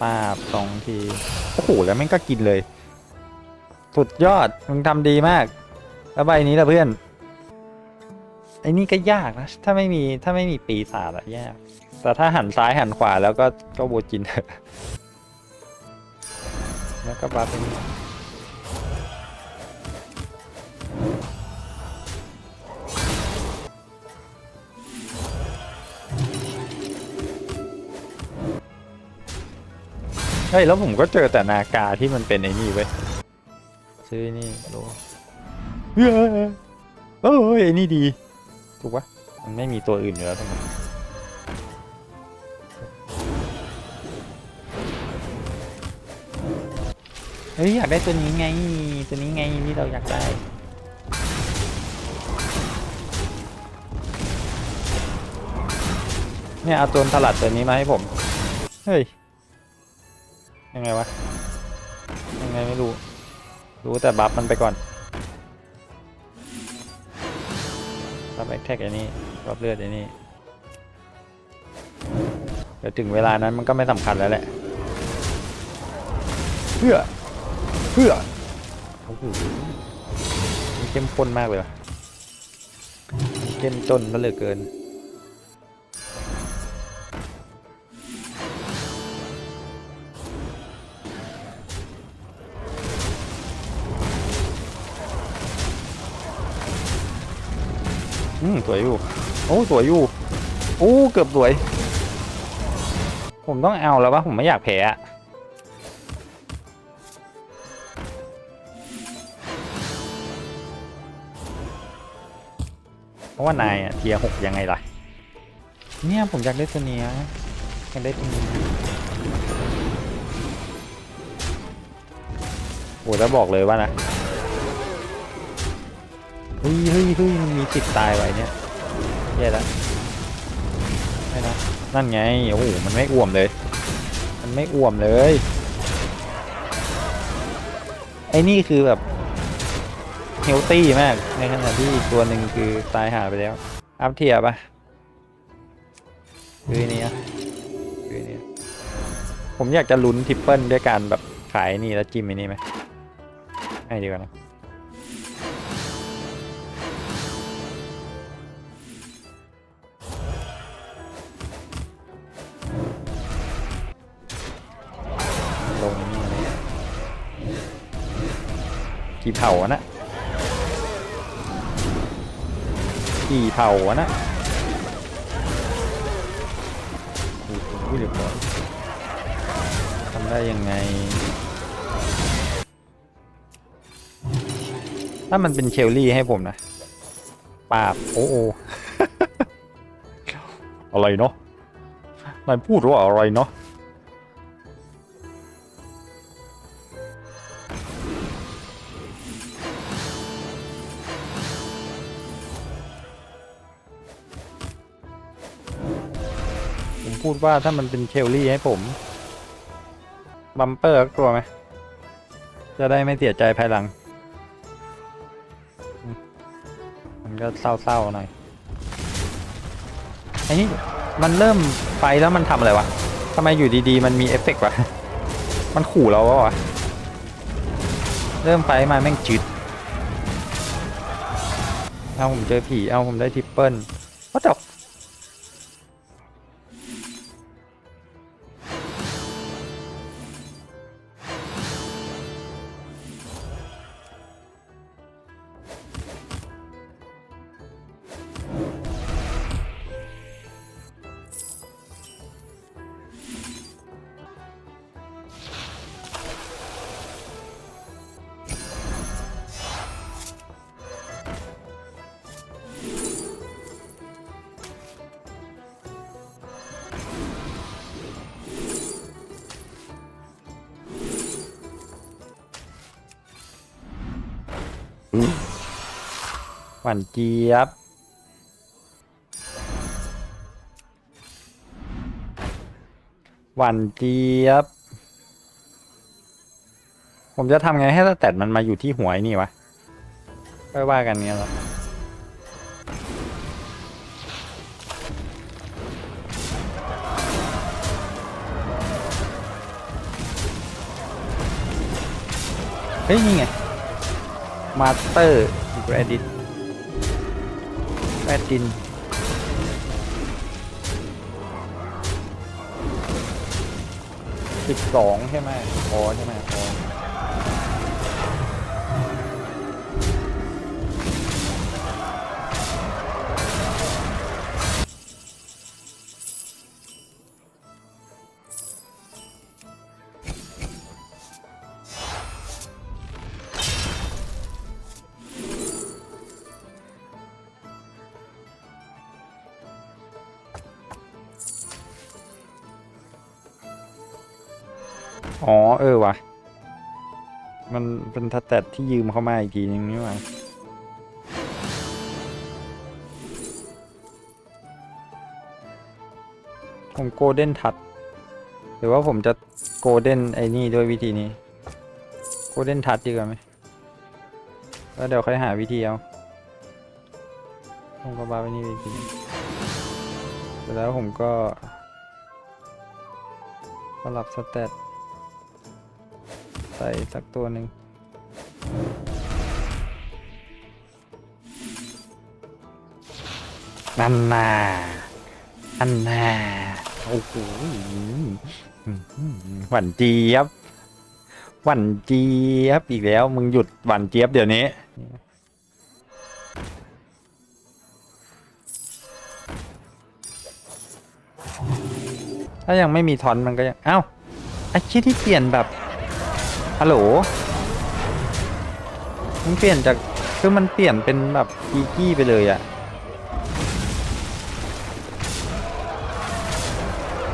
ป้าบสองที โอ้โห แล้วแม่งก็กินเลย สุดยอด มึงทำดีมาก แล้วใบนี้ล่ะเพื่อน ไอ้นี่ก็ยากนะ ถ้าไม่มีถ้าไม่มีปีศาจอะยาก แต่ถ้าหันซ้ายหันขวาแล้วก็ก็บูจินเถอะแล้วก็บัฟเป็น เฮ้ยแล้วผมก็เจอแต่นากาที่มันเป็นไอ้นี่เว้ยซื้อนี่โลเฮ้ยเอ้ยไอ้นี่ดี ถูกปะมันไม่มีตัวอื่นอยู่แล้วทั้งนั้นเฮ้ยอยากได้ตัวนี้ไง ตัวนี้ไงที่เราอยากได้เนี่ยเอาตัวสลัดตัวนี้มาให้ผม เฮ้ย ยังไงวะ ยังไงไม่รู้ รู้แต่บัฟมันไปก่อนบัฟแอคแท็กไอ้นี่บัฟเลือดไอ้นี่เดี๋ยวถึงเวลานั้นมันก็ไม่สำคัญแล้วแหละ เพื่อ เพื่อโอ้โหมันเข้มข้นมากเลยว่ะเข้มจนก็เหลือเกิน วยอยู่ โอ้สวยอยู่โอ้เกือบสวย ผมต้องเอาแล้ววะผมไม่อยากแพ้อะเพราะว่านายอะเทียหกยังไงล่ะ เนี่ยผมอยากได้ตัวเนี้ยอยากได้ตัวนี้โอ้แล้วบอกเลยว่านะเฮ้ยเฮ้ยเฮ้ยมันมีติดตายไว้เนี่ย แย่แล้วไม่นะนั่นไงโอ้โหมันไม่อ่วมเลย มันไม่อ่วมเลยไอ้นี่คือแบบเฮลตี้มากในขณะที่อีกตัวหนึ่งคือตายหาไปแล้ว อัพเทียบปะคืออันนี้อะคืออันนี้ผมอยากจะลุ้นทริปเปิลด้วยการแบบขายนี่แล้วจิ้มไอ้นี่ไหมให้ดีกว่านะ กี่เผาอะนะกี่เผาอะนะโอ้โหเรียบร้อยทำได้ยังไง ถ้ามันเป็นเชลลี่ให้ผมนะปราบโอ้โออะไรเนาะนายพูดว่าอะไรเนาะ พูดว่าถ้ามันเป็นเคลลี่ให้ผมบัมเปอร์กลัวไหมจะได้ไม่เสียใจภายหลัง มันก็เศร้าๆหน่อยไอ้นี่มันเริ่มไฟแล้วมันทำอะไรวะทำไมอยู่ดีๆ มันมีเอฟเฟกต์วะ มันขู่เราวะเริ่มไฟมาแม่งจืดเอาผมเจอผี เอาผมได้ทริปเปิลว่าแต่ ฝันเจี๊ยบ หวันเจี๊ยบ ผมจะทำไงให้สแตดมันมาอยู่ที่หัวไอ้นี่วะค่ว่ากันเนี้ยหรอเฮ้ย นี่ไง มาสเตอร์ g r ร d i t กรดิน สิบสองใช่ไหมพอใช่ไหม อ๋อ เออว่ะมันเป็นสแตทที่ยืมเข้ามาอีกทีนึงนี่หว่าผมโกลเด้นทัด หรือว่าผมจะโกลเด้นไอ้นี่ด้วยวิธีนี้ โกลเด้นทัดดีกว่าไหมแล้วเดี๋ยวค่อยหาวิธีเอาผมก็บาไปนี่วิธีเสร็จแล้วผมก็สลับสแตท ใส่สักตัวหนึ่งนั่นน่ะนั่นน่ะโอ้โหหวันเจี๊ยบหวันเจี๊ยบอีกแล้ว มึงหยุดหวันเจี๊ยบเดี๋ยวนี้ถ้ายังไม่มีทอนมันก็ยัง เอ้าไอ้ชี้ที่เปลี่ยนแบบ ฮัลโหลมันเปลี่ยนจากคือมันเปลี่ยนเป็นแบบกีกี้ไปเลยอะ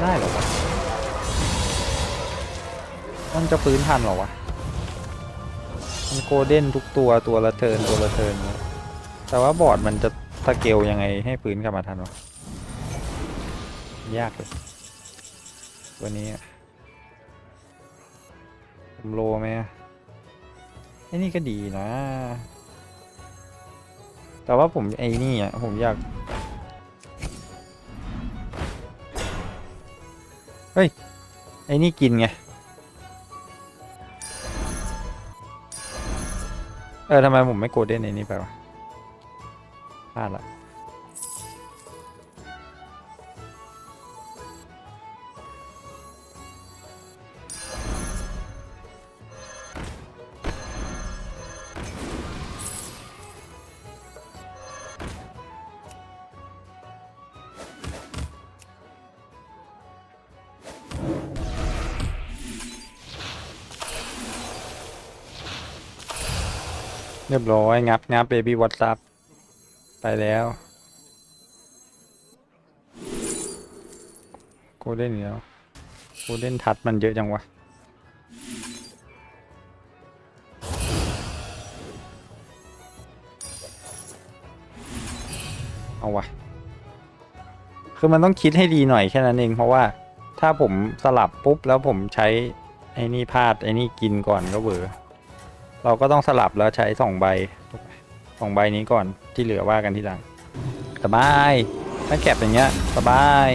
ได้เหรอวะมันจะฟื้นทันหรอวะ มันโกลเด้นทุกตัวตัวละเทินตัวละเทินแต่ว่าบอร์ดมันจะสเกลยังไงให้ฟื้นกลับมาทันวะ ยากเลยวันนี้ อะผมโลไหมอะไอ้นี่ก็ดีนะ แต่ว่าผมไอ้นี่อะผมอยาก เฮ้ย ไอ้นี่กินไง เออทำไมผมไม่โกลเด้นไอ้นี่ไปวะพลาดละ รียบร้อย งับงับเบบี้วอทซับไปแล้วโกลเด้นแล้วโกลเด้นทัดมันเยอะจังวะเอาวะคือมันต้องคิดให้ดีหน่อยแค่นั้นเอง เพราะว่าถ้าผมสลับปุ๊บแล้วผมใช้ไอ้นี่พลาดไอ้นี่กินก่อนก็เบอร์ เราก็ต้องสลับแล้วใช้สองใบสองใบนี้ก่อนที่เหลือว่ากันทีหลัง สบายถ้าแก็บอย่างเงี้ยสบาย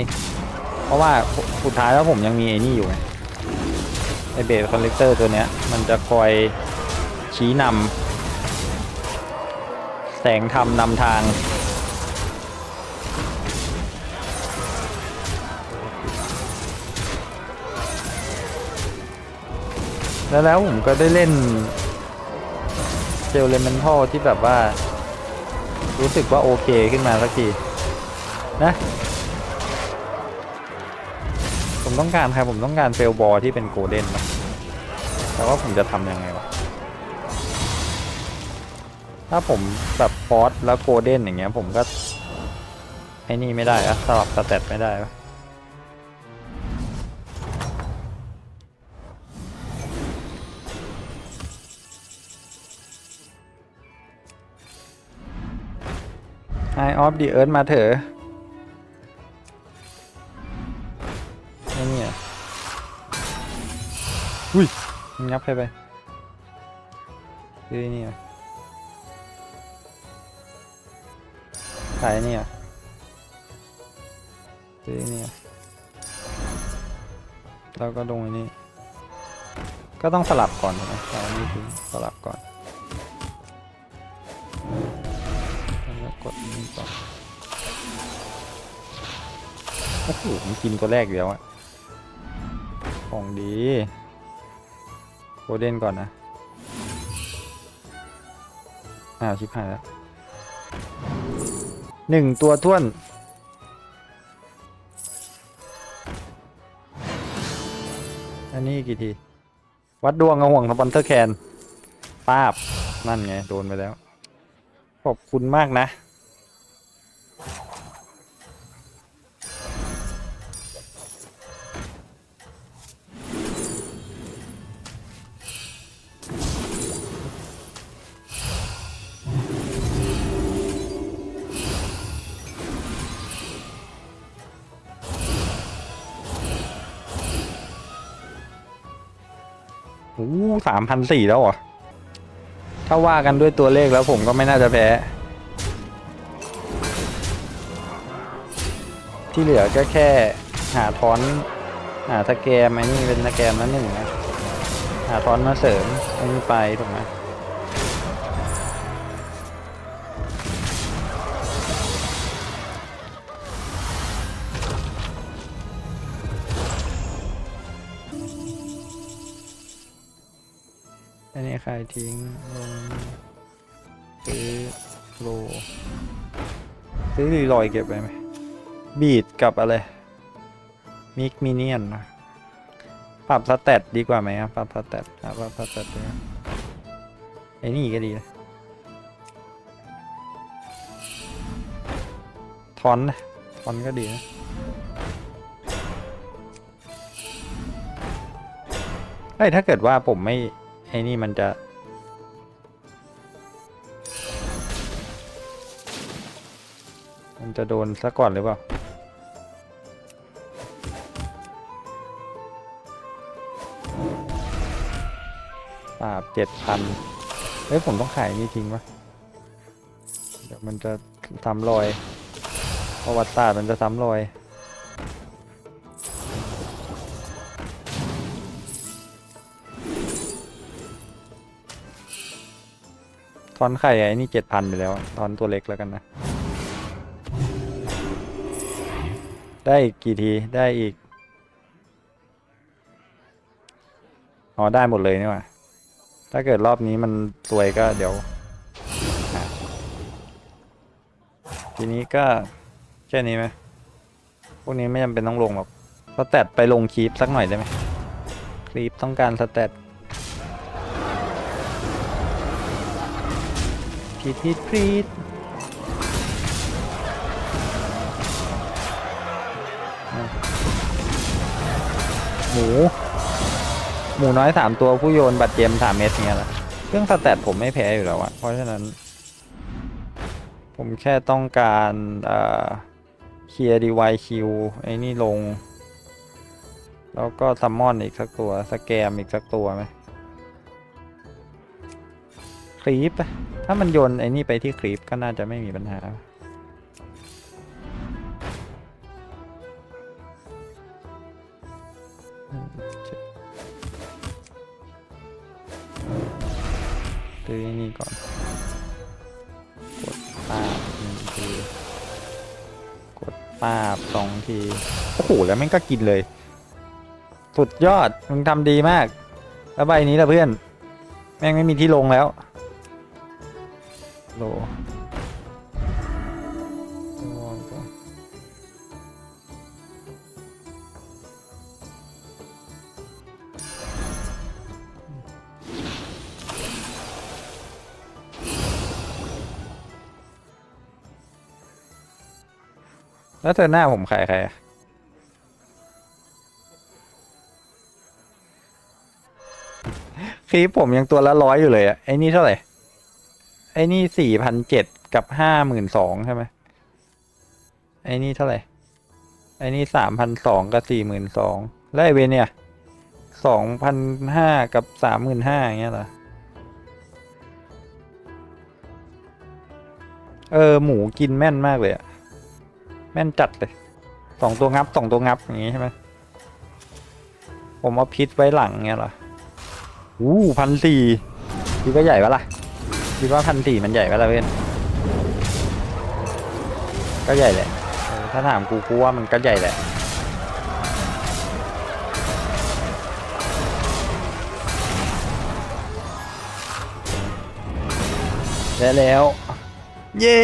เพราะว่าสุดท้ายแล้วผมยังมีไอ้นี่อยู่ไงไอเบสคอนเลกเตอร์ตัวเนี้ย มันจะคอยชี้นำแสงทำนำทางแล้วแล้วผมก็ได้เล่น เจลเลมนทัลที่แบบว่า รู้สึกว่าโอเคขึ้นมาสักทีนะ ผมต้องการครับผมต้องการเฟลบอลที่เป็นโกลเด้นนะแต่ว่าผมจะทำยังไงวะถ้าผมแบบฟอสแล้วโกลเด้นอย่างเงี้ยผมก็ไอ้นี่ไม่ได้อะสลับสเตตไม่ได้ปะ Eye of the Earth มาเถอะไอ้เนี่ยอุ้ยมันงับใครไปคือไอ้นี่อะขายไอ้นี่อะคือไอ้นี่อะแล้วก็ลงไอ้นี่ก็ต้องสลับก่อนใช่ไหมเอาอันนี้ทิ้งสลับก่อน โอ้โหมันกินตัวแรกเดียวอะของดีโคเดนก่อนนะอ้าวชิบหายแล้วหนึ่งตัวท้วน อันนี้กี่ที วัดดวงกระห่วงสปอนเตอร์แคนป้าบ นั่นไง โดนไปแล้ว ขอบคุณมากนะ อ้สามพันสี่แล้วเหรอ ถ้าว่ากันด้วยตัวเลขแล้วผมก็ไม่น่าจะแพ้ ที่เหลือก็แค่หาทอน หาตะแกรมไอ้นี่เป็นตะแกรมนั้นหนึ่งนะ หาทอนมาเสริมไอ้นี่ไปถูกไหม อันนี้ใครทิ้งลงซื้อโลซื้อรีลอยเก็บไว้ไหม บีดกับอะไร มิกมิเนียนนะ ปรับสเตตดีกว่าไหมครับ ปรับสเตตปรับสเตตดีไอ้นี่ก็ดีนะทอนนะทอนก็ดีนะเฮ้ยถ้าเกิดว่าผมไม่ ไอ้นี่มันจะ มันจะโดนซะก่อนหรือเปล่าปราบเจ็ดพันเฮ้ย ผมต้องขายนี่ทิ้งปะเดี๋ยวมันจะซ้ำรอยประวัติศาสตร์มันจะซ้ำรอย ทอนไข่ไอ้นี่เจ็ดพันไปแล้วอะทอนตัวเล็กแล้วกันนะ ได้อีกกี่ทีได้อีก อ๋อ ได้หมดเลยนี่หว่า ถ้าเกิดรอบนี้มันสวยก็เดี๋ยว ทีนี้ก็แค่นี้ไหมพวกนี้ไม่จำเป็นต้องลงหรอกสแตทไปลงคีปสักหน่อยได้ไหมคลิปต้องการสแตท พีทพีทพีทหมู หมูน้อยสามตัวผู้โยนบัตรเจมสามเมตรอย่างเงี้ยละเครื่องสแตทผมไม่แพ้อยู่แล้วอะเพราะฉะนั้น ผมแค่ต้องการเอ่อเคลียร์ดีไวคิวไอ้นี่ลง แล้วก็ซัมมอนอีกสักตัว สแกมอีกสักตัวไหม ครีปอะถ้ามันโยนไอ้นี่ไปที่ครีปก็น่าจะไม่มีปัญหาซื้อไอ้นี่ก่อน กดป้าบหนึ่งที กดป้าบสองที โอ้โห แล้วแม่งก็กินเลย สุดยอด มึงทำดีมาก แล้วใบนี้ล่ะเพื่อน แม่งไม่มีที่ลงแล้ว โลระวังก่อนแล้วเธอหน้าผมขายใครอะคลิปผมยังตัวละร้อยอยู่เลยอะไอ้นี่เท่าไหร่ ไอ้นี่สี่พันเจ็ดกับห้าหมื่นสองใช่ไหมไอ้นี่เท่าไหร่ ไอ้นี่สามพันสองกับสี่หมื่นสองแล้วไอเวนเนี่ยสองพันห้ากับสามหมื่นห้าอย่างเงี้ยเหรอ เออ หมูกินแม่นมากเลยอะแม่นจัดเลยสองตัวงับสองตัวงับอย่างงี้ใช่ไหมผมเอาพิษไว้หลังเงี้ยเหรออู้พันสี่คิดว่าใหญ่ปะล่ะ คิดว่าพันสี่มันใหญ่ปะล่ะเพื่อนก็ใหญ่แหละถ้าถามกูกูว่ามันก็ใหญ่แหละและแล้ว เย้